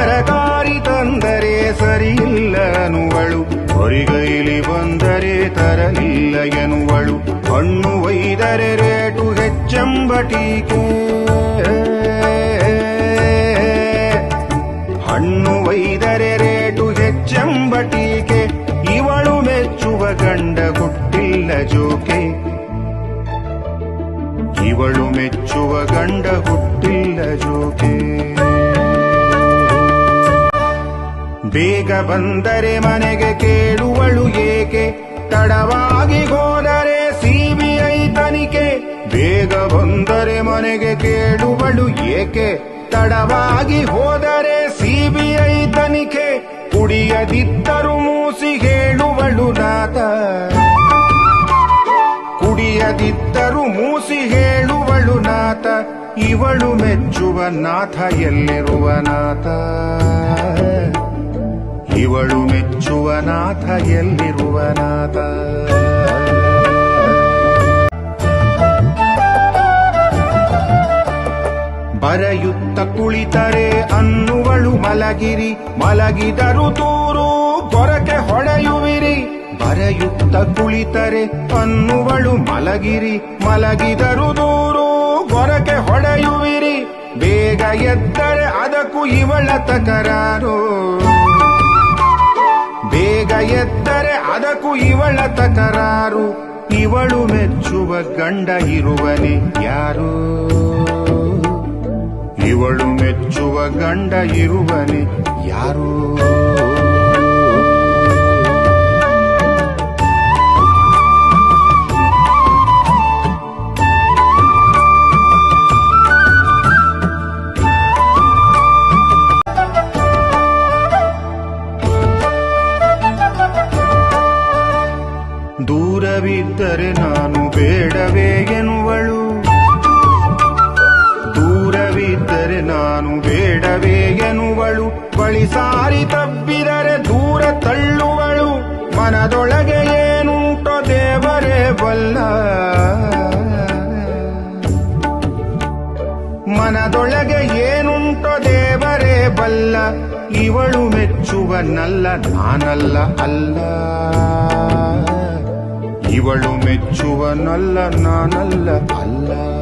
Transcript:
ತರಕಾರಿ ತಂದರೆ ಸರಿಯಿಲ್ಲ ಎನ್ನುವಳು ಹೊರಿಗೈಲಿ ಬಂದರೆ ತರಲಿಲ್ಲ ಎನ್ನುವಳು ಹಣ್ಣು ಒಯ್ದರೆ ರೇಟು ಹೆಚ್ಚೆಂಬ ಟೀಕೆ ಹಣ್ಣು ಒಯ್ದರೆ ರೇಟು ಹೆಚ್ಚೆಂಬ ಟೀಕೆ ಇವಳು ಮೆಚ್ಚುವ ಗಂಡ ಹುಟ್ಟಿಲ್ಲ ಜೋಕೆ. ಇವಳು ಮೆಚ್ಚುವ ಗಂಡ ಹುಟ್ಟಿಲ್ಲ ಜೋಕೆ. ಬೇಗ ಬಂದರೆ ಮನೆಗೆ ಕೇಳುವಳು ಏಕೆ? ತಡವಾಗಿ ಹೋದರೆ ಸಿಬಿಐ ತನಿಖೆ. ಬೇಗ ಬಂದರೆ ಮನೆಗೆ ಕೇಳುವಳು ಏಕೆ? ತಡವಾಗಿ ಹೋದರೆ ಸಿಬಿಐ ತನಿಖೆ. ಕುಡಿಯದಿದ್ದರು ಮೂಸಿ ಹೇಳುವಳು ನಾತ. ಕುಡಿಯದಿದ್ದರು ಮೂಸಿ ಹೇಳುವಳು ನಾತ. ಇವಳು ಮೆಚ್ಚುವ ನಾಥ ಎಲ್ಲಿರುವ ನಾಥ ಇವಳು ಮೆಚ್ಚುವ ನಾಥ ಎಲ್ಲಿರುವ ನಾಥ ಬರೆಯುತ್ತ ಕುಳಿತರೆ ಅನ್ನುವಳು ಮಲಗಿರಿ, ಮಲಗಿದರು ತೂರು ಗೊರಕೆ ಹೊಡೆಯುವಿರಿ ಬರೆಯುತ್ತ ಕುಳಿತರೆ ಅನ್ನುವಳು ಮಲಗಿರಿ, ಮಲಗಿದರು ದೂರು ಗೊರಕೆ ಹೊಡೆಯುವಿರಿ ಬೇಗ ಎದ್ದರೆ ಅದಕ್ಕೂ ಇವಳ ತಕರಾರು. ಬೇಗ ಎದ್ದರೆ ಅದಕ್ಕೂ ಇವಳ ತಕರಾರು ಇವಳು ಮೆಚ್ಚುವ ಗಂಡ ಇರುವನೆ ಯಾರು? ಇವಳು ಮೆಚ್ಚುವ ಗಂಡ ಇರುವನೆ ಯಾರು? ದೂರವಿದ್ದರೆ ನಾನು ಬೇಡವೇ ಎನ್ನುವಳು. ದೂರವಿದ್ದರೆ ನಾನು ಬೇಡವೇ ಎನ್ನುವಳು. ಬಳಿ ಸಾರಿ ತಬ್ಬಿದರೆ ದೂರ ತಳ್ಳುವಳು. ಮನದೊಳಗೆ ಏನುಂಟೋ ದೇವರೇ ಬಲ್ಲ ಮನದೊಳಗೆ ಏನುಂಟೋ ದೇವರೇ ಬಲ್ಲ ಇವಳು ಮೆಚ್ಚುವನಲ್ಲ, ನಾನಲ್ಲ ಅಲ್ಲ. ಇವಳು ಮೆಚ್ಚುವನಲ್ಲ ನಾನಲ್ಲ ಅಲ್ಲ.